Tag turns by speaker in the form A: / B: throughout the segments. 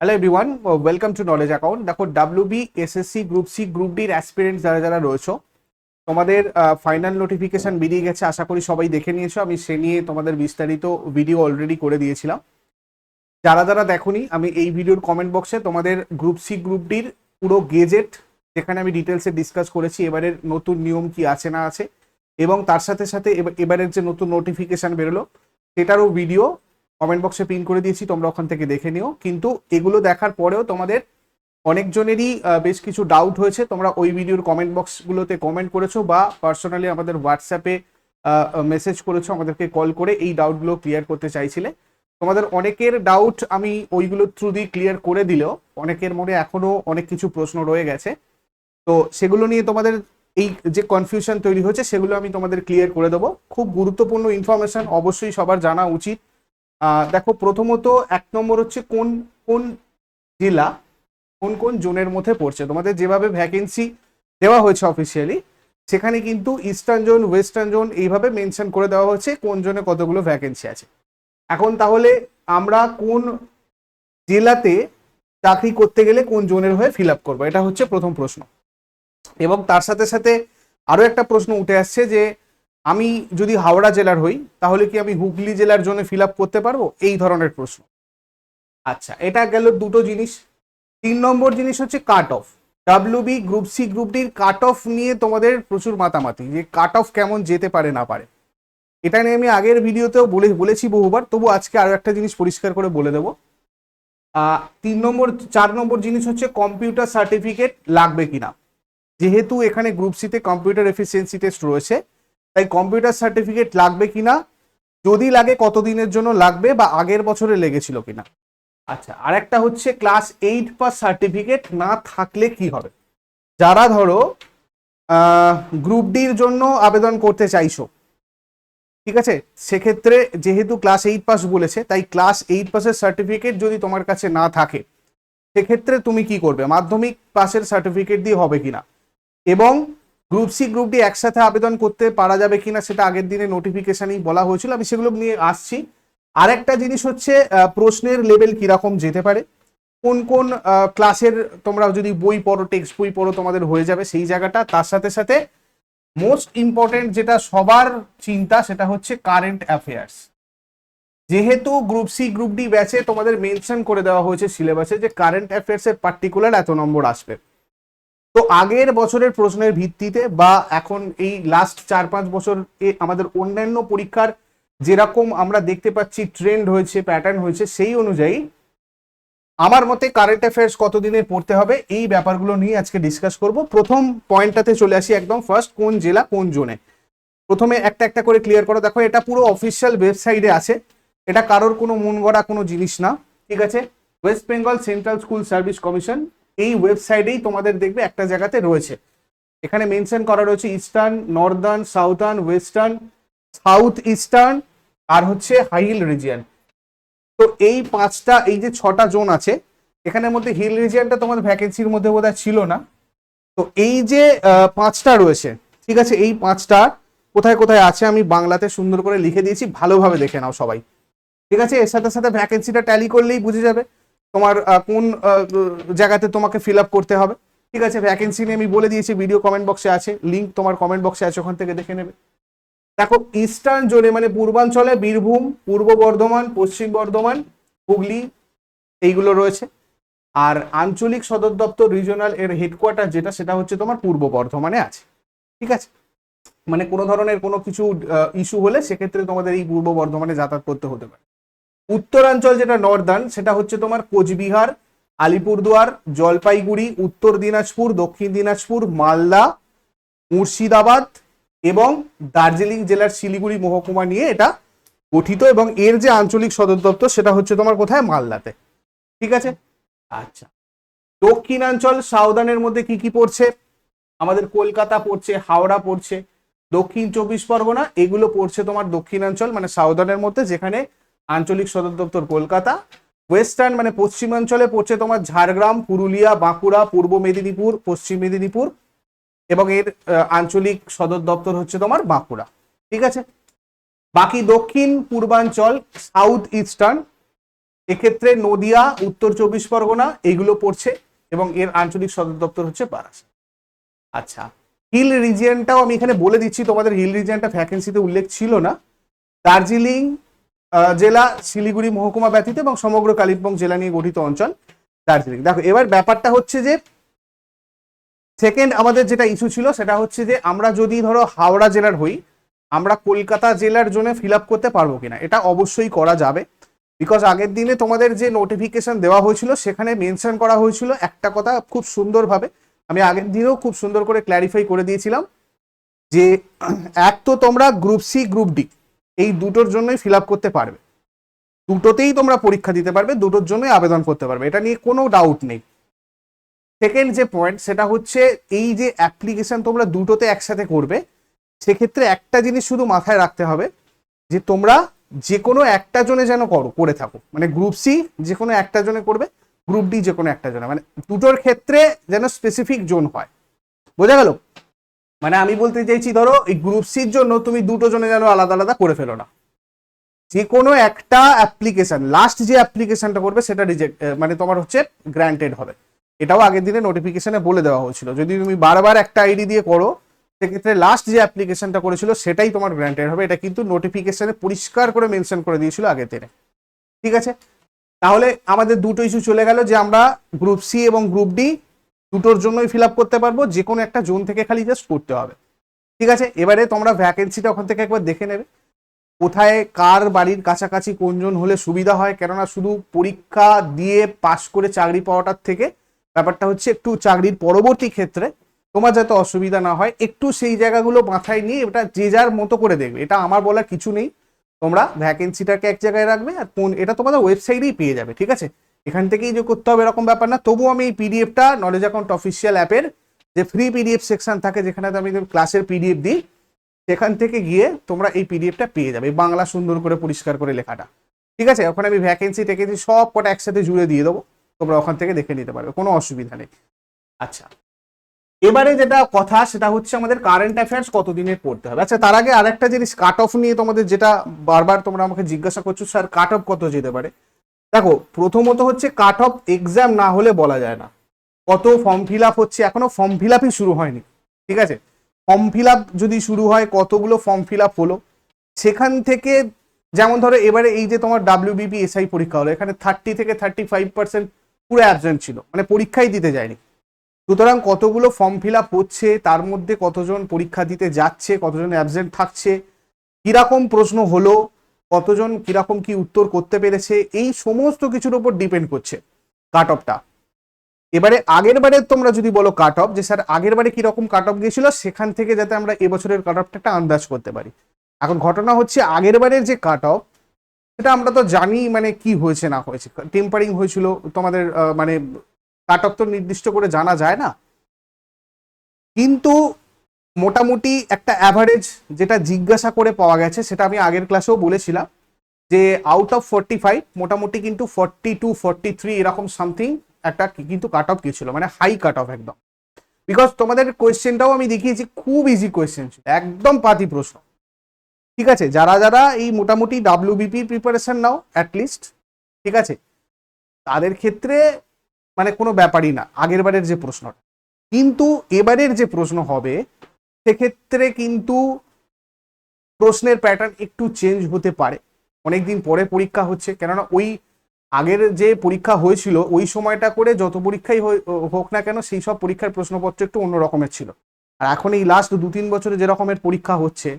A: Hello everyone welcome to knowledge account দেখো WB SSC group C group ডির aspirant যারা যারা রয়েছে, তোমাদের ফাইনাল নোটিফিকেশান বেরিয়ে গেছে, আশা করি সবাই দেখে নিয়েছো। আমি সে নিয়ে তোমাদের বিস্তারিত ভিডিও অলরেডি করে দিয়েছিলাম। যারা যারা দেখোনি, আমি এই ভিডিওর কমেন্ট বক্সে তোমাদের গ্রুপ সি গ্রুপ ডির পুরো গেজেট যেখানে আমি ডিটেলসে ডিসকাস করেছি, এবারের নতুন নিয়ম কি আছে না আছে, এবং তার সাথে সাথে এবার- এবারের যে নতুন নোটিফিকেশান বেরোলো, সেটারও ভিডিও কমেন্ট বক্সে পিন করে দিয়েছি, তোমরা ওখান থেকে দেখে নিও। কিন্তু এগুলো দেখার পরেও তোমাদের অনেকজনেরই বেশ কিছু ডাউট হয়েছে। তোমরা ওই ভিডিওর কমেন্ট বক্সগুলোতে কমেন্ট করেছ বা পার্সোনালি আমাদের হোয়াটসঅ্যাপে মেসেজ করেছ, আমাদেরকে কল করে এই ডাউটগুলো ক্লিয়ার করতে চাইছিলে। তোমাদের অনেকের ডাউট আমি ওইগুলোর থ্রু দিয়ে ক্লিয়ার করে দিলেও, অনেকের মনে এখনও অনেক কিছু প্রশ্ন রয়ে গেছে। তো সেগুলো নিয়ে তোমাদের এই যে কনফিউশন তৈরি হয়েছে, সেগুলো আমি তোমাদের ক্লিয়ার করে দেবো। খুব গুরুত্বপূর্ণ ইনফরমেশন অবশ্যই সবার জানা উচিত। দেখো প্রথমত এক নম্বর হচ্ছে কোন কোন জেলা, কোন কোন জোনের মধ্যে পড়ছে। তোমাদের যেভাবে ভ্যাকেন্সি দেওয়া হয়েছে অফিসিয়ালি সেখানে কিন্তু ইস্টার্ন জোন ওয়েস্টার্ন জোন এইভাবে মেনশন করে দেওয়া হচ্ছে কোন জোনে কতগুলো ভ্যাকেন্সি আছে। এখন তাহলে আমরা কোন জেলাতে চাকরি করতে গেলে কোন জোনের হয়ে ফিল আপ করব? এটা হচ্ছে প্রথম প্রশ্ন। এবং তার সাথে সাথে আরও একটা প্রশ্ন উঠে আসছে যে আমি যদি হাওড়া জেলার হই, তাহলে কি আমি হুগলি জেলার জন্য ফিল আপ করতে পারব? এই ধরনের প্রশ্ন। আচ্ছা এটা গেল দুটো জিনিস। তিন নম্বর জিনিস হচ্ছে cut off WB group C group ডির কাট অফ নিয়ে তোমাদের প্রচুর মাতামাতি, যে কাট অফ কেমন যেতে পারে, না পারে। এটা নিয়ে আমি আগের ভিডিওতেও বলে, বলেছি বহুবার, তবু আজকে আরও একটা জিনিস পরিষ্কার করে বলে দেবো। তিন নম্বর, চার নম্বর জিনিস হচ্ছে কম্পিউটার সার্টিফিকেট লাগবে কিনা। যেহেতু এখানে গ্রুপ সিতে কম্পিউটার এফিসিয়েন্সি টেস্ট রয়েছে তাই কম্পিউটার সার্টিফিকেট লাগবে কিনা, যদি লাগে কতদিনের জন্য লাগবে বা আগের বছরে লেগেছিল কিনা। আচ্ছা আরেকটা হচ্ছে ক্লাস এইট পাস সার্টিফিকেট না থাকলে কি হবে? যারা ধরো গ্রুপ ডির জন্য আবেদন করতে চাইছো, ঠিক আছে? সেক্ষেত্রে যেহেতু ক্লাস এইট পাস বলেছে, তাই ক্লাস এইট পাসের সার্টিফিকেট যদি তোমার কাছে না থাকে, সেক্ষেত্রে তুমি কি করবে? মাধ্যমিক পাসের সার্টিফিকেট দিয়ে হবে কিনা? এবং গ্রুপ সি, গ্রুপ ডি একসাথে আবেদন করতে পারা যাবে কিনা সেটা আগের দিনে নোটিফিকেশনেই বলা হয়েছিল। আমি সেগুলো নিয়ে আসছি। আরেকটা জিনিস হচ্ছে প্রশ্নের লেভেল কীরকম যেতে পারে, কোন কোন ক্লাসের তোমরা যদি বই পড়ো টেক্সট বই পড়ো, তোমাদের হয়ে যাবে সেই জায়গাটা। তার সাথে সাথে মোস্ট ইম্পর্টেন্ট যেটা সবার চিন্তা, সেটা হচ্ছে কারেন্ট অ্যাফেয়ার্স যেহেতু গ্রুপ সি গ্রুপ ডি ব্যাচে তোমাদের মেনশন করে দেওয়া হয়েছে সিলেবাসে যে কারেন্ট অ্যাফেয়ার্সের পার্টিকুলার এত নম্বর আসবে। তো আগের বছরের প্রশ্নের ভিত্তিতে বা এখন এই লাস্ট চার পাঁচ বছর আমাদের অন্যান্য পরীক্ষার যেরকম আমরা দেখতে পাচ্ছি ট্রেন্ড হয়েছে প্যাটার্ন হয়েছে, সেই অনুযায়ী আমার মতে কারেন্ট অ্যাফেয়ার্স কতদিনের পড়তে হবে এই ব্যাপারগুলো নিয়ে আজকে ডিসকাস করব। প্রথম পয়েন্টটাতে চলে আসি একদম ফার্স্ট কোন জেলা, কোন জোনে প্রথমে একটা একটা করে ক্লিয়ার করো। দেখো, এটা পুরো অফিসিয়াল ওয়েবসাইটে আছে। এটা কারোর কোনো মন গড়া কোনো জিনিস না, ঠিক আছে? West Bengal Central School Service Commission এই ওয়েবসাইটেই তোমাদের দেখবে একটা জায়গাতে রয়েছে। এখানে মেনশন করা রয়েছে eastern northern southern western south eastern আর হচ্ছে হাইল রিজিয়ান তো এই পাঁচটা, এই যে ছটা জোন আছে, এখানের মধ্যে হিল রিজিয়ানটা তোমাদের ভ্যাকেন্সির মধ্যে বোধহয় ছিল না। তো এই যে পাঁচটা রয়েছে, ঠিক আছে? এই পাঁচটা কোথায় কোথায় আছে আমি বাংলাতে সুন্দর করে লিখে দিয়েছি, ভালোভাবে দেখে নাও সবাই। ঠিক আছে? এর সাথে সাথে ভ্যাকেন্সিটা ট্যালি করলেই বুঝে যাবে। তোমার কোন জায়গাতে তোমাকে ফিল আপ করতে হবে। ঠিক আছে ভ্যাকেন্সি নিয়ে আমি বলে দিয়েছি ভিডিও কমেন্ট বক্সে আছে লিঙ্ক তোমার কমেন্ট বক্সে আছে, ওখান থেকে দেখে নেবে। দেখো ইস্টার্ন জোনে মানে পূর্বাঞ্চলে বীরভূম, পূর্ব বর্ধমান, পশ্চিম বর্ধমান, হুগলি, এইগুলো রয়েছে। আর আঞ্চলিক সদর দপ্তর রিজিওনাল এর হেডকোয়ার্টার যেটা, সেটা হচ্ছে তোমার পূর্ব বর্ধমানে আছে। ঠিক আছে? মানে কোনো ধরনের কোনো কিছু ইস্যু হলে সেক্ষেত্রে তোমাদের এই পূর্ব বর্ধমানে যাতায়াত করতে হতে পারে। উত্তরাঞ্চল যেটা নর্দার্ন, সেটা হচ্ছে তোমার কোচবিহার, আলিপুরদুয়ার, জলপাইগুড়ি, উত্তর দিনাজপুর, দক্ষিণ দিনাজপুর, মালদা, মুর্শিদাবাদ এবং দার্জিলিং জেলার শিলিগুড়ি মহকুমা নিয়ে এটা গঠিত এবং এর যে আঞ্চলিক সদর দপ্তর, সেটা হচ্ছে তোমার কোথায়? মালদাতে। ঠিক আছে? আচ্ছা। দক্ষিণাঞ্চল সাউদানের মধ্যে কি কি পড়ছে? আমাদের কলকাতা পড়ছে, হাওড়া পড়ছে, দক্ষিণ চব্বিশ পরগনা, এগুলো পড়ছে তোমার দক্ষিণাঞ্চল মানে সাউদার্নের মধ্যে, যেখানে আঞ্চলিক সদর দপ্তর কলকাতা। ওয়েস্টার্ন মানে পশ্চিমাঞ্চলে পড়ছে তোমার ঝাড়গ্রাম, পুরুলিয়া, বাঁকুড়া, পূর্ব মেদিনীপুর, পশ্চিম মেদিনীপুর এবং এর আঞ্চলিক সদর দপ্তর হচ্ছে তোমার বাঁকুড়া। ঠিক আছে? বাকি দক্ষিণ, পূর্বাঞ্চল সাউথ ইস্টার্ন এক্ষেত্রে নদিয়া, উত্তর চব্বিশ পরগনা এইগুলো পড়ছে এবং এর আঞ্চলিক সদর দপ্তর হচ্ছে বারাসাত আচ্ছা হিল রিজিয়নটাও আমি এখানে বলে দিচ্ছি, তোমাদের হিল রিজিয়নটা ভ্যাকেন্সিতে উল্লেখ ছিল না। দার্জিলিং জেলা শিলিগুড়ি মহকুমা ব্যতীত এবং সমগ্র কালিম্পং জেলা নিয়ে গঠিত অঞ্চল দার্জিলিং। দেখো, এবার ব্যাপারটা হচ্ছে যে সেকেন্ড আমাদের যেটা ইস্যু ছিল সেটা হচ্ছে যে, আমরা যদি ধরো হাওড়া জেলার হই, আমরা কলকাতা জেলার জন্য ফিল আপ করতে পারব কিনা? এটা অবশ্যই করা যাবে। বিকজ আগের দিনে তোমাদের যে নোটিফিকেশন দেওয়া হয়েছিল, সেখানে মেনশন করা হয়েছিল একটা কথা খুব সুন্দরভাবে। আমি আগের দিনেও খুব সুন্দর করে ক্ল্যারিফাই করে দিয়েছিলাম যে, এক তো তোমরা গ্রুপ সি গ্রুপ ডি এই দুটোর জন্যই ফিল করতে পারবে। দুটোতেই তোমরা পরীক্ষা দিতে পারবে, দুটোর জন্যই আবেদন করতে পারবে। এটা নিয়ে কোনো ডাউট নেই। সেকেন্ড যে পয়েন্ট সেটা হচ্ছে এই যে অ্যাপ্লিকেশন তোমরা দুটোতে একসাথে করবে, সেক্ষেত্রে একটা জিনিস শুধু মাথায় রাখতে হবে যে তোমরা যে কোনো একটা জনে যেন করো, করে থাকো। মানে গ্রুপ সি যে কোনো একটা জনে করবে গ্রুপ ডি যে কোনো একটা জনে। মানে দুটোর ক্ষেত্রে যেন স্পেসিফিক জোন হয়। বোঝা গেল? মানে আমি বলতে চাইছি, ধরো, এই গ্রুপ সির জন্য তুমি দুটো জনে যেন আলাদা আলাদা করে ফেলো না। যে কোনো একটা অ্যাপ্লিকেশন লাস্ট যে অ্যাপ্লিকেশনটা করবে, সেটা রিজেক্ট মানে তোমার হচ্ছে গ্র্যান্টেড হবে। এটাও আগের দিনে নোটিফিকেশনে বলে দেওয়া হয়েছিল। যদি তুমি বারবার একটা আইডি দিয়ে করো, সেক্ষেত্রে লাস্ট যে অ্যাপ্লিকেশনটা করেছিল, সেটাই তোমার গ্র্যান্টেড হবে। এটা কিন্তু নোটিফিকেশনে পরিষ্কার করে মেনশন করে দিয়েছিল আগের দিনে। ঠিক আছে? তাহলে আমাদের দুটো ইস্যু চলে গেল যে আমরা গ্রুপ সি এবং গ্রুপ ডি দুটোর জন্যই ফিল আপ করতে পারব যে কোনো একটা জোন থেকে খালি জাস্ট করতে হবে। ঠিক আছে? এবারে তোমরা ভ্যাকেন্সিটা ওখান থেকে একবার দেখে নেবে। কোথায়, কার বাড়ির কাছাকাছি কোনজন হলে সুবিধা হয়? কেননা শুধু পরীক্ষা দিয়ে পাশ করে চাকরি পাওয়াটার থেকে ব্যাপারটা হচ্ছে একটু চাকরির পরবর্তী ক্ষেত্রে তোমার যাতে অসুবিধা না হয়, একটু সেই জায়গাগুলো মাথায় নিয়ে এটা যে যার মতো করে দেখবে। এটা আমার বলার কিছু নেই। তোমরা ভ্যাকেন্সিটাকে এক জায়গায় রাখবে আর কোন, এটা তোমাদের ওয়েবসাইটেই পেয়ে যাবে, ঠিক আছে? এখান থেকেই যে করতে হবে এরকম ব্যাপার না। তবুও আমি এই পিডিএফটা নলেজ অ্যাকাউন্ট অফিসিয়াল অ্যাপের যে ফ্রি পিডিএফ সেকশন থাকে যেখানে আমি ক্লাসের পিডিএফ দিই, সেখান থেকে গিয়ে তোমরা এই পিডিএফটা পেয়ে যাবে। বাংলা সুন্দর করে পরিষ্কার করে লেখাটা। ঠিক আছে? ওখানে আমি ভ্যাকেন্সি টেকেন্সি সব কটা একসাথে জুড়ে দিয়ে দেবো। তোমরা ওখান থেকে দেখে নিতে পারবে, কোনো অসুবিধা নেই। আচ্ছা। এবারে যেটা কথা, সেটা হচ্ছে আমাদের কারেন্ট অ্যাফেয়ার্স কতদিনের পড়তে হবে। আচ্ছা তার আগে আরেকটা জিনিস কাট অফ নিয়ে তোমাদের যেটা বারবার তোমরা আমাকে জিজ্ঞাসা করছ স্যার কাট অফ কত যেতে পারে? দেখো, প্রথমত হচ্ছে কাট অফ এক্সাম না হলে বলা যায় না। কত ফর্ম ফিল আপ হচ্ছে, এখনও ফর্ম ফিল আপই শুরু হয়নি, ঠিক আছে? ফর্ম ফিল আপ যদি শুরু হয়, কতগুলো ফর্ম ফিল আপ হলো? সেখান থেকে, যেমন ধরো এবারে এই যে তোমার ডাব্লিউবিপি এসআই পরীক্ষা হলো, এখানে থার্টি থেকে থার্টি ফাইভ পার্সেন্ট পুরো অ্যাবসেন্ট ছিল মানে পরীক্ষাই দিতে যায়নি। সুতরাং কতগুলো ফর্ম ফিল আপ হচ্ছে, তার মধ্যে কতজন পরীক্ষা দিতে যাচ্ছে, কতজন অ্যাবসেন্ট থাকছে, কীরকম প্রশ্ন হলো কতজন কীরকম কি উত্তর করতে পেরেছে, এই সমস্ত কিছুর উপর ডিপেন্ড করছে কাট অফটা এবারে আগের বারে তোমরা যদি বলো কাট অফ যে স্যার আগের বারে কীরকম কাট অফ গিয়েছিল, সেখান থেকে যাতে আমরা এবছরের কাট অফটা একটা আন্দাজ করতে পারি। এখন ঘটনা হচ্ছে আগের বারের যে কাট অফ সেটা আমরা তো জানি মানে কি হয়েছে, না হয়েছে। টেম্পারিং হয়েছিল, তোমাদের মানে কাট অফ তো নির্দিষ্ট করে জানা যায় না। কিন্তু মোটামুটি একটা অ্যাভারেজ যেটা জিজ্ঞাসা করে পাওয়া গেছে, সেটা আমি আগের ক্লাসেও বলেছিলাম, যে আউট অফ ফর্টি ফাইভ মোটামুটি কিন্তু ফর্টি টু ফর্টি থ্রি এরকম সামথিং একটা কিন্তু কাট অফ গিয়েছিল মানে হাই কাট অফ একদম। বিকজ তোমাদের কোয়েশ্চেনটাও আমি দেখিয়েছি, খুব ইজি কোয়েশ্চেন ছিল, একদম পাতি প্রশ্ন। ঠিক আছে, যারা যারা এই মোটামুটি ডাব্লিউবিপি প্রিপারেশন নাও অ্যাটলিস্ট ঠিক আছে, তাদের ক্ষেত্রে মানে কোনো ব্যাপারই না, আগের বারের যে প্রশ্নটা। কিন্তু এবারের যে প্রশ্ন হবে সেক্ষেত্রে কিন্তু প্রশ্নের প্যাটার্ন একটু চেঞ্জ হতে পারে। অনেকদিন পরে পরীক্ষা হচ্ছে, কেননা ওই আগের যে পরীক্ষা হয়েছিল, ওই সময়টা করে যত পরীক্ষাই হোক না কেন, সেই সব পরীক্ষার প্রশ্নপত্র একটু অন্য রকমের ছিল। আর এখন এই লাস্ট দু তিন বছরে যে রকমের পরীক্ষা হচ্ছে,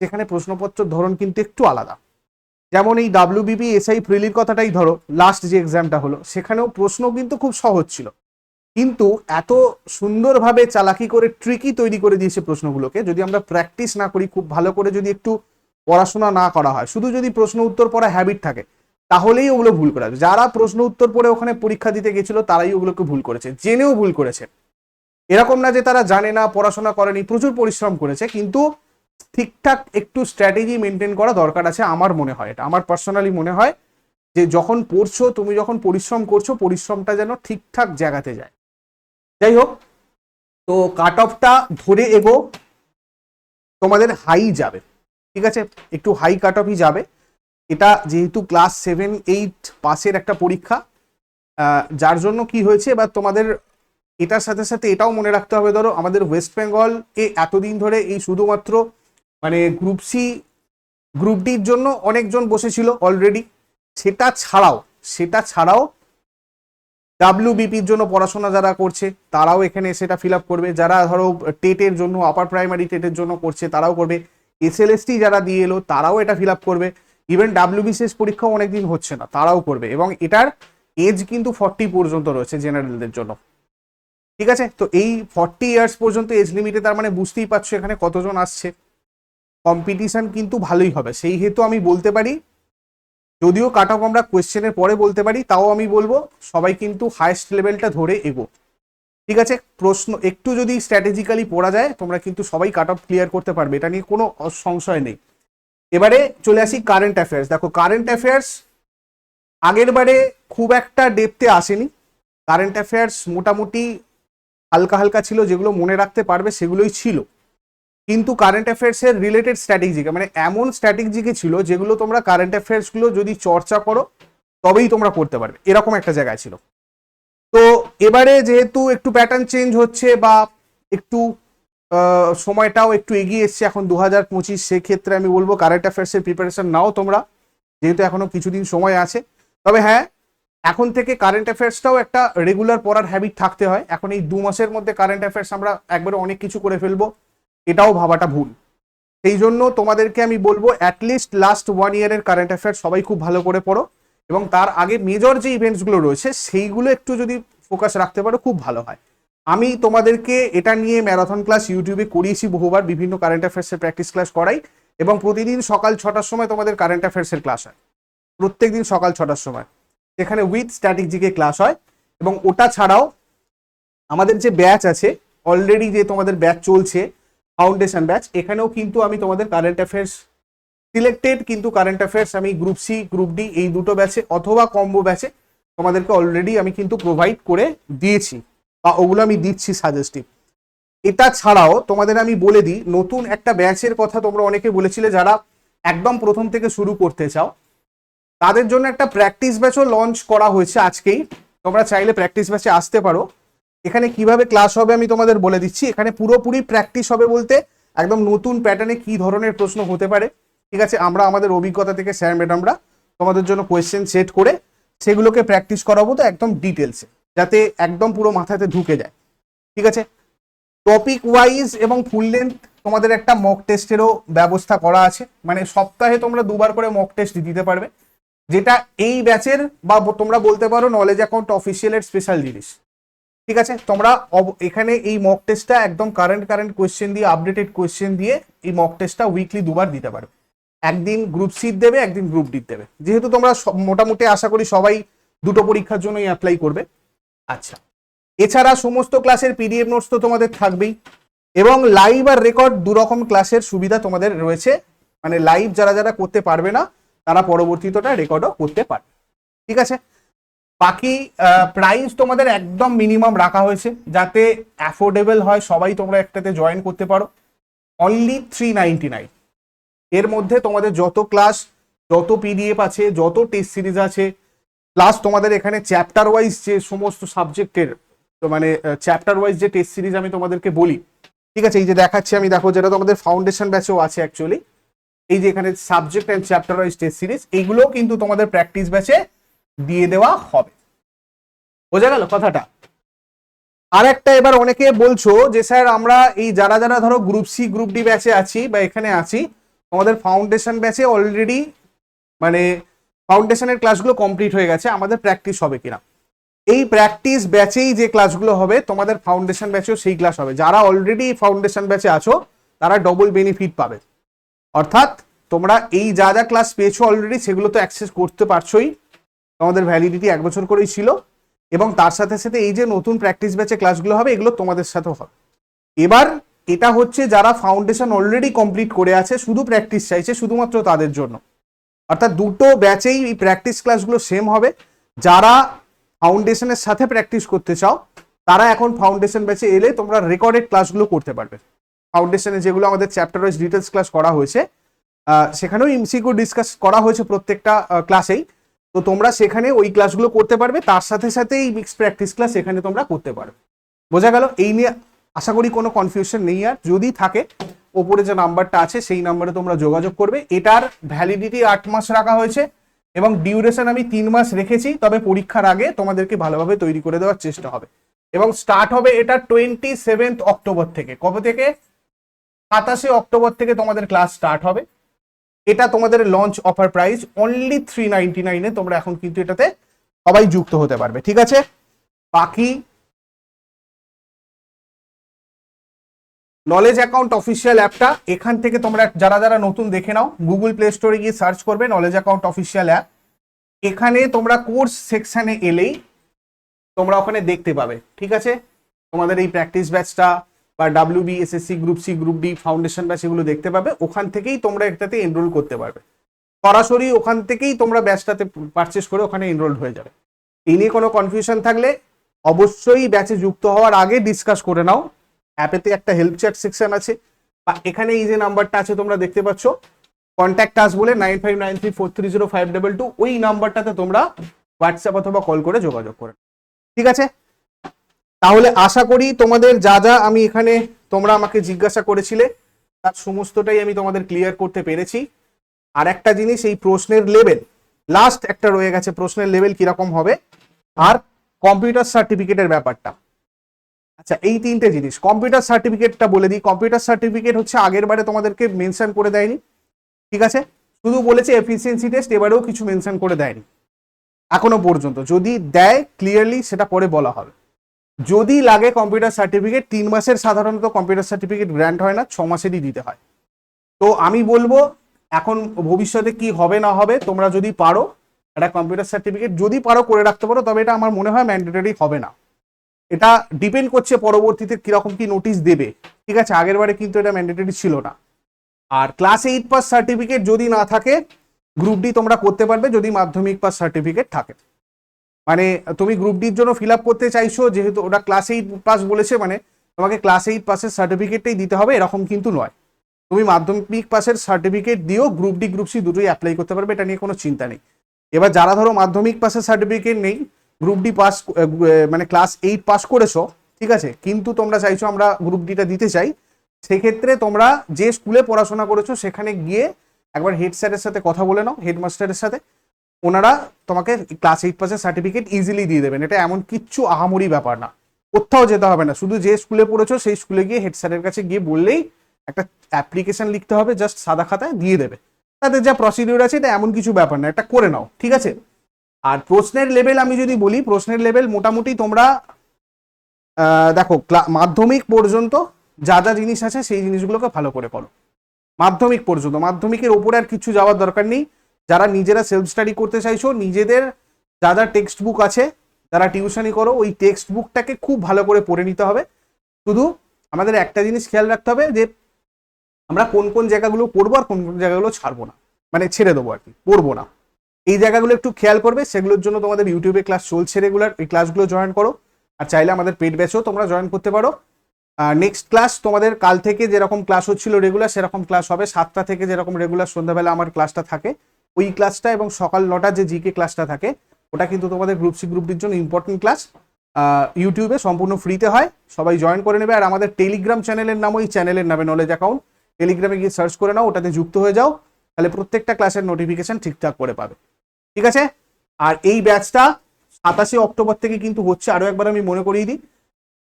A: সেখানে প্রশ্নপত্রের ধরন কিন্তু একটু আলাদা। যেমন এই ডাব্লিউবিপি এসআই প্রিলির কথাটাই ধরো লাস্ট যে এক্সামটা হলো, সেখানেও প্রশ্ন কিন্তু খুব সহজ ছিল। কিন্তু এত সুন্দরভাবে চালাকি করে ট্রিকি তৈরি করে দিয়েছে প্রশ্নগুলোকে, যদি আমরা প্র্যাকটিস না করি, খুব ভালো করে যদি একটু পড়াশোনা না করা হয়, শুধু যদি প্রশ্ন উত্তর পড়া হ্যাবিট থাকে, তাহলেই ওগুলো ভুল করা যারা প্রশ্ন উত্তর পড়ে ওখানে পরীক্ষা দিতে গেছিল, তারাই ওগুলোকে ভুল করেছে, জেনেও ভুল করেছে। এরকম না যে তারা জানে না, পড়াশোনা করেনি, প্রচুর পরিশ্রম করেছে, কিন্তু ঠিকঠাক একটু স্ট্র্যাটেজি মেনটেন করা দরকার আছে আমার মনে হয় এটা। আমার পার্সোনালি মনে হয় যে যখন পড়ছো, তুমি যখন পরিশ্রম করছ, পরিশ্রমটা যেন ঠিকঠাক জায়গাতে যায়। যাই হোক তো কাট অফটা ধরে এগো, তোমাদের হাই যাবে, ঠিক আছে? একটু হাই কাট অফই যাবে। এটা যেহেতু ক্লাস সেভেন এইট পাসের একটা পরীক্ষা যার জন্য কি হয়েছে, এবার তোমাদের এটার সাথে সাথে এটাও মনে রাখতে হবে, ধরো, আমাদের ওয়েস্ট বেঙ্গল এ এতদিন ধরে এই শুধুমাত্র মানে গ্রুপ সি গ্রুপ ডির জন্য অনেকজন বসেছিল অলরেডি সেটা ছাড়াও সেটা ছাড়াও ডাব্লিউবিপির জন্য পড়াশোনা যারা করছে, তারাও এখানে সেটা ফিল আপ করবে। যারা ধরো টেটের জন্য আপার প্রাইমারি টেটের জন্য করছে, তারাও করবে। এসএলএসটি যারা দিয়ে এলো, তারাও এটা ফিল আপ করবে। ইভেন ডাব্লিউবিসিএস পরীক্ষাও অনেকদিন হচ্ছে না, তারাও করবে। এবং এটার এজ কিন্তু ফর্টি পর্যন্ত রয়েছে জেনারেলদের জন্য। ঠিক আছে? তো এই ফর্টি ইয়ার্স পর্যন্ত এজ লিমিটে তার মানে বুঝতেই পারছ এখানে কতজন আসছে। কম্পিটিশন কিন্তু ভালোই হবে। সেই হেতু আমি বলতে পারি যদিও কাট অফ আমরা কোয়েশ্চেনের পরে বলতে পারি, তাও আমি বলব, সবাই কিন্তু হায়েস্ট লেভেলটা ধরে এগো। ঠিক আছে? প্রশ্ন, একটু যদি স্ট্র্যাটেজিক্যালি পড়া যায়, তোমরা কিন্তু সবাই কাট অফ ক্লিয়ার করতে পারবে, এটা নিয়ে কোনো সংশয় নেই। এবারে চলে আসি কারেন্ট অ্যাফেয়ার্স দেখো কারেন্ট অ্যাফেয়ার্স আগের বারে খুব একটা ডেপতে আসেনি। কারেন্ট অ্যাফেয়ার্স মোটামুটি হালকা হালকা ছিল, যেগুলো মনে রাখতে পারবে সেগুলোই ছিল। কিন্তু কারেন্ট অ্যাফেয়ার্সের রিলেটেড স্ট্র্যাটেজিকে মানে এমন স্ট্র্যাটেজিকে ছিল যেগুলো তোমরা কারেন্ট অ্যাফেয়ার্সগুলো যদি চর্চা করো, তবেই তোমরা করতে পারবে। এরকম একটা জায়গায় ছিল। তো এবারে যেহেতু একটু প্যাটার্ন চেঞ্জ হচ্ছে বা একটু সময়টাও একটু এগিয়ে এসছে এখন দু হাজার পঁচিশ, সেক্ষেত্রে আমি বলব কারেন্ট অ্যাফেয়ার্সের প্রিপারেশন নাও তোমরা, যেহেতু এখনও কিছুদিন সময় আছে। তবে হ্যাঁ এখন থেকে কারেন্ট অ্যাফেয়ার্সটাও একটা রেগুলার পড়ার হ্যাবিট থাকতে হয়। এখন এই দু মাসের মধ্যে কারেন্ট অ্যাফেয়ার্স আমরা একবারে অনেক কিছু করে ফেলব। এটাও ভাবাটা ভুল। সেই জন্য তোমাদেরকে আমি বলব অ্যাটলিস্ট লাস্ট ওয়ান ইয়ারের কারেন্ট অ্যাফেয়ার্স সবাই খুব ভালো করে পড়ো এবং তার আগে মেজর যে ইভেন্টসগুলো রয়েছে, সেইগুলো একটু যদি ফোকাস রাখতে পারো, খুব ভালো হয়। আমি তোমাদেরকে এটা নিয়ে ম্যারাথন ক্লাস ইউটিউবে করিয়েছি বহুবার, বিভিন্ন কারেন্ট অ্যাফেয়ার্সের প্র্যাকটিস ক্লাস করাই এবং প্রতিদিন সকাল ছটার সময় তোমাদের কারেন্ট অ্যাফেয়ার্সের ক্লাস হয়। প্রত্যেকদিন সকাল ছটার সময়। সেখানে উইথ স্ট্র্যাটেজিকে ক্লাস হয় এবং ওটা ছাড়াও আমাদের যে ব্যাচ আছে অলরেডি যে তোমাদের ব্যাচ চলছে ফাউন্ডেশন ব্যাচ এখানেও কিন্তু আমি তোমাদের কারেন্ট অ্যাফেয়ার্স সিলেক্টেড কিন্তু কারেন্ট অ্যাফেয়ার্স আমি গ্রুপ সি গ্রুপ ডি এই দুটো ব্যাচে অথবা কম্বো ব্যাচে তোমাদেরকে অলরেডি আমি কিন্তু প্রোভাইড করে দিয়েছি বা ওগুলো আমি দিচ্ছি সাজেস্টিভ এটা ছাড়াও তোমাদের আমি বলে দিই, নতুন একটা ব্যাচের কথা তোমরা অনেকে বলেছিলে যারা একদম প্রথম থেকে শুরু করতে চাও, তাদের জন্য একটা প্র্যাকটিস ব্যাচও লঞ্চ করা হয়েছে আজকেই। তোমরা চাইলে প্র্যাকটিস ব্যাচে আসতে পারো। এখানে কীভাবে ক্লাস হবে আমি তোমাদের বলে দিচ্ছি। এখানে পুরোপুরি প্র্যাকটিস হবে বলতে একদম নতুন প্যাটার্নে কি ধরনের প্রশ্ন হতে পারে। ঠিক আছে, আমরা আমাদের অভিজ্ঞতা থেকে স্যার ম্যাডামরা তোমাদের জন্য কোয়েশ্চেন সেট করে সেগুলোকে প্র্যাকটিস করাবো তো একদম ডিটেলসে যাতে একদম পুরো মাথাতে ঢুকে যায়। ঠিক আছে? টপিক ওয়াইজ এবং ফুল লেন্থ তোমাদের একটা মক টেস্টেরও ব্যবস্থা করা আছে। মানে সপ্তাহে তোমরা দুবার করে মক টেস্ট দিতে পারবে। যেটা এই ব্যাচের বা তোমরা বলতে পারো নলেজ অ্যাকাউন্ট অফিসিয়ালের স্পেশাল জিনিস। ঠিক আছে? তোমরা এখানে এই মক টেস্টটা একদম কারেন্ট কারেন্ট কোয়েশ্চেন দিয়ে আপডেটেড কোয়েশ্চেন দিয়ে এই মক টেস্টটা উইকলি দুবার দিতে পারবে একদিন গ্রুপ সিট দেবে, একদিন গ্রুপ ডি দেবে। যেহেতু তোমরা মোটামুটি আশা করি সবাই দুটো পরীক্ষার জন্যই অ্যাপ্লাই করবে। আচ্ছা। এছাড়া সমস্ত ক্লাসের পিডিএফ নোটস তো তোমাদের থাকবেই। এবং লাইভ আর রেকর্ড দু রকম ক্লাসের সুবিধা তোমাদের রয়েছে। মানে লাইভ যারা যারা করতে পারবে না, তারা পরবর্তীতটা রেকর্ডও করতে পারবে। ঠিক আছে? বাকি প্রাইস তোমাদের একদম মিনিমাম রাখা হয়েছে, যাতে অ্যাফোর্ডেবল হয়, সবাই তোমরা একটাতে জয়েন করতে পারো। অনলি থ্রি নাইনটি নাইন এর মধ্যে তোমাদের যত ক্লাস যত পিডিএফ আছে, যত টেস্ট সিরিজ আছে প্লাস তোমাদের এখানে চ্যাপ্টার ওয়াইজ যে সমস্ত সাবজেক্টের মানে চ্যাপ্টার ওয়াইজ যে টেস্ট সিরিজ আমি তোমাদেরকে বলি, ঠিক আছে? এই যে দেখাচ্ছি আমি, দেখো, যেটা তোমাদের ফাউন্ডেশন ব্যাচেও আছে অ্যাকচুয়ালি এই যে এখানে subject and chapter wise test series এইগুলোও কিন্তু তোমাদের প্র্যাকটিস ব্যাচে দিয়ে দেওয়া হবে। বোঝা গেল কথাটা? আর একটা এবার অনেকে বলছো যে, স্যার, আমরা এই যারা যারা ধরো গ্রুপ সি গ্রুপ ডি ব্যাচে আছি বা এখানে আছি, আমাদের ফাউন্ডেশন ব্যাচে অলরেডি মানে ফাউন্ডেশনের ক্লাসগুলো কমপ্লিট হয়ে গেছে, আমাদের প্র্যাকটিস হবে কিনা? এই প্র্যাকটিস ব্যাচেই যে ক্লাসগুলো হবে, তোমাদের ফাউন্ডেশন ব্যাচেও সেই ক্লাস হবে। যারা অলরেডি ফাউন্ডেশন ব্যাচে আছো, তারা ডবল বেনিফিট পাবে। অর্থাৎ তোমরা এই যা যা ক্লাস পেয়েছ অলরেডি সেগুলো তো অ্যাক্সেস করতে পারছোই। তোমাদের ভ্যালিডিটি এক বছর করেই ছিল এবং তার সাথে সাথে এই যে নতুন প্র্যাকটিস ব্যাচে ক্লাসগুলো হবে, এগুলো তোমাদের সাথেও হবে। এবার এটা হচ্ছে যারা ফাউন্ডেশন অলরেডি কমপ্লিট করে আছে, শুধু প্র্যাকটিস চাইছে, শুধুমাত্র তাদের জন্য। অর্থাৎ দুটো ব্যাচেই এই প্র্যাকটিস ক্লাসগুলো সেম হবে। যারা ফাউন্ডেশনের সাথে প্র্যাকটিস করতে চাও, তারা এখন ফাউন্ডেশন ব্যাচে এলে তোমরা রেকর্ডেড ক্লাসগুলো করতে পারবে। ফাউন্ডেশনে যেগুলো আমাদের চ্যাপ্টার ওয়াইজ ডিটেলস ক্লাস করা হয়েছে সেখানেও এমসিকিউ ডিসকাস করা হয়েছে প্রত্যেকটা ক্লাসেই তো তোমরা সেখানে ওই ক্লাসগুলো করতে পারবে, তার সাথে সাথে এই মিক্স প্র্যাকটিস ক্লাস এখানে তোমরা করতে পারবে বোঝা গেল? এই নিয়ে আশা করি কোনো কনফিউশন নেই আর। যদি থাকে, ওপরে যে নাম্বারটা আছে, সেই নাম্বারে তোমরা যোগাযোগ করবে। এটার ভ্যালিডিটি আট মাস রাখা হয়েছে এবং ডিউরেশন আমি তিন মাস রেখেছি, তবে পরীক্ষার আগে তোমাদেরকে ভালোভাবে তৈরি করে দেওয়ার চেষ্টা হবে। এবং স্টার্ট হবে এটা টোয়েন্টি সেভেন্থ অক্টোবর থেকে। কবে থেকে? সাতাশে অক্টোবর থেকে তোমাদের ক্লাস স্টার্ট হবে। এটা তোমাদের launch offer price only three ninety নাইনে তোমরা এখন কিন্তু এটাতে সবাই যুক্ত হতে পারবে, ঠিক আছে? বাকি নলেজ অ্যাকাউন্ট অফিসিয়াল অ্যাপটা এখান থেকে তোমরা যারা যারা নতুন দেখে নাও গুগল প্লে স্টোরে গিয়ে সার্চ করবে নলেজ অ্যাকাউন্ট অফিসিয়াল অ্যাপ এখানে তোমরা কোর্স সেকশানে এলেই তোমরা ওখানে দেখতে পাবে, ঠিক আছে? তোমাদের এই প্র্যাকটিস ব্যাচটা বা W B SSC group C group D foundation batch এগুলো দেখতে পাবে, ওখান থেকেই তোমরা এটাতে এনরোল করতে পারবে। সরাসরি ওখান থেকেই তোমরা ব্যাচটাতে পারচেস করে ওখানে এনরোল হয়ে যাবে। এই নিয়ে কোনো কনফিউশন থাকলে অবশ্যই ব্যাচে যুক্ত হওয়ার আগে ডিসকাস করে নাও। অ্যাপেতে একটা হেল্প চ্যাট সেকশন আছে। বা এখানে এই যে নাম্বারটা আছে তোমরা দেখতে পাচ্ছ কন্ট্যাক্ট আস বলে nine five nine three four three zero five double two ওই নাম্বারটাতে তোমরা হোয়াটসঅ্যাপ অথবা কল করে যোগাযোগ করে ঠিক আছে? তাহলে আশা করি তোমাদের যা যা আমি এখানে তোমরা আমাকে জিজ্ঞাসা করেছিলে, তার সমস্তটাই আমি তোমাদের ক্লিয়ার করতে পেরেছি। আর একটা জিনিস, এই প্রশ্নের লেভেল লাস্ট একটা রয়ে গেছে, প্রশ্নের লেভেল কীরকম হবে? আর কম্পিউটার সার্টিফিকেটের ব্যাপারটা। আচ্ছা এই তিনটে জিনিস কম্পিউটার সার্টিফিকেটটা বলে দিই। কম্পিউটার সার্টিফিকেট হচ্ছে আগের বারে তোমাদেরকে মেনশন করে দেয়নি, ঠিক আছে? শুধু বলেছে এফিসিয়েন্সি টেস্ট এবারেও কিছু মেনশন করে দেয়নি, এখনও পর্যন্ত। যদি দেয় ক্লিয়ারলি সেটা পরে বলা হবে। যদি লাগে কম্পিউটার সার্টিফিকেট তিন মাসের সাধারণত কম্পিউটার সার্টিফিকেট গ্র্যান্ট হয় না, ছ মাসেরই দিতে হয়। তো আমি বলব, এখন ভবিষ্যতে কি হবে না হবে, তোমরা যদি পারো একটা কম্পিউটার সার্টিফিকেট যদি পারো করে রাখতে পারো, তবে এটা আমার মনে হয় ম্যান্ডেটরি হবে না। এটা ডিপেন্ড করছে পরবর্তীতে কীরকম কি নোটিশ দেবে। ঠিক আছে, আগের বারে কিন্তু এটা ম্যান্ডেটরি ছিল না। আর ক্লাস এইট পাস সার্টিফিকেট যদি না থাকে গ্রুপ ডি তোমরা করতে পারবে যদি মাধ্যমিক পাস সার্টিফিকেট থাকে। মানে তুমি গ্রুপ ডির জন্য ফিল আপ করতে চাইছো, যেহেতু ওটা ক্লাস এইট পাস বলেছে মানে তোমাকে ক্লাস এইট পাসের সার্টিফিকেটটাই দিতে হবে, এরকম কিন্তু নয়। তুমি মাধ্যমিক পাসের সার্টিফিকেট দিয়েও গ্রুপ ডি গ্রুপ সি দুটোই অ্যাপ্লাই করতে পারবে, এটা নিয়ে কোনো চিন্তা নেই। এবার যারা ধরো মাধ্যমিক পাসের সার্টিফিকেট নেই গ্রুপ ডি পাস মানে ক্লাস এইট পাস করেছ, ঠিক আছে? কিন্তু তোমরা চাইছো আমরা গ্রুপ ডিটা দিতে চাই, সেক্ষেত্রে তোমরা যে স্কুলে পড়াশোনা করেছ, সেখানে গিয়ে একবার হেড স্যারের সাথে কথা বলে নাও হেডমাস্টারের সাথে। ওনারা তোমাকে ক্লাস এইট পাসের সার্টিফিকেট ইজিলি দিয়ে দেবেন। এটা এমন কিচ্ছু আহামরি ব্যাপার না। কোথাও যেতে হবে না। শুধু যে স্কুলে পড়েছো, সেই স্কুলে গিয়ে হেড স্যারের কাছে গিয়ে বললেই একটা অ্যাপ্লিকেশন লিখতে হবে জাস্ট সাদা খাতায় দিয়ে দেবে। তাদের যা প্রসিডিউর আছে, এটা এমন কিছু ব্যাপার না। এটা করে নাও, ঠিক আছে? আর প্রশ্নের লেভেল আমি যদি বলি, প্রশ্নের লেভেল মোটামুটি তোমরা দেখো মাধ্যমিক পর্যন্ত যা যা জিনিস আছে, সেই জিনিসগুলোকে ভালো করে করো মাধ্যমিক পর্যন্ত। মাধ্যমিকের ওপরে আর কিছু যাওয়ার দরকার নেই। যারা নিজেরা সেলফ স্টাডি করতে চাইছো, নিজেদের যা যা টেক্সট বুক আছে যারা টিউশনি করো, ওই টেক্সট বুকটাকে খুব ভালো করে পড়ে নিতে হবে। শুধু আমাদের একটা জিনিস খেয়াল রাখতে হবে যে, আমরা কোন কোন জায়গাগুলো পড়ব আর কোন কোন জায়গাগুলো ছাড়বো না। মানে ছেড়ে দেবো আর কি, পড়ব না। এই জায়গাগুলো একটু খেয়াল করবে, সেগুলোর জন্য তোমাদের ইউটিউবে ক্লাস চলছে রেগুলার এই ক্লাসগুলো জয়েন করো। আর চাইলে আমাদের পেড ব্যাচও তোমরা জয়েন করতে পারো। নেক্সট ক্লাস তোমাদের কাল থেকে যেরকম ক্লাস হচ্ছিল রেগুলার সেরকম ক্লাস হবে। সাতটা থেকে যেরকম রেগুলার সন্ধ্যাবেলা আমার ক্লাসটা থাকে। ওই ক্লাসটা এবং সকাল নটা যে জিকে ক্লাসটা থাকে, ওটা কিন্তু তোমাদের গ্রুপ সি গ্রুপটির জন্য ইম্পর্টেন্ট ক্লাস ইউটিউবে সম্পূর্ণ ফ্রিতে হয়, সবাই জয়েন করে নেবে। আর আমাদের টেলিগ্রাম চ্যানেলের নাম ওই চ্যানেলের নামে নলেজ অ্যাকাউন্ট টেলিগ্রামে গিয়ে সার্চ করে নাও, ওটাতে যুক্ত হয়ে যাও। তাহলে প্রত্যেকটা ক্লাসের নোটিফিকেশন ঠিকঠাক করে পাবে। ঠিক আছে? আর এই ব্যাচটা সাতাশে অক্টোবর থেকে কিন্তু হচ্ছে আরও একবার আমি মনে করিয়ে দিই,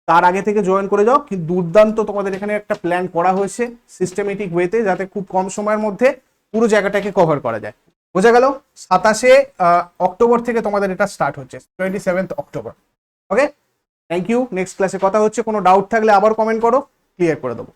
A: তার আগে থেকে জয়েন করে যাও। কিন্তু দুর্দান্ত তোমাদের এখানে একটা প্ল্যান করা হয়েছে সিস্টেমেটিক ওয়েতে যাতে খুব কম সময়ের মধ্যে পুরো জায়গাটাকে কভার করা যায়। বোঝা গেল সাতাশে অক্টোবর থেকে তোমাদের এটা স্টার্ট হচ্ছে twenty seventh October okay thank you next ক্লাসে কথা হচ্ছে, কোনো ডাউট থাকলে আবার কমেন্ট করো ক্লিয়ার করে দেবো।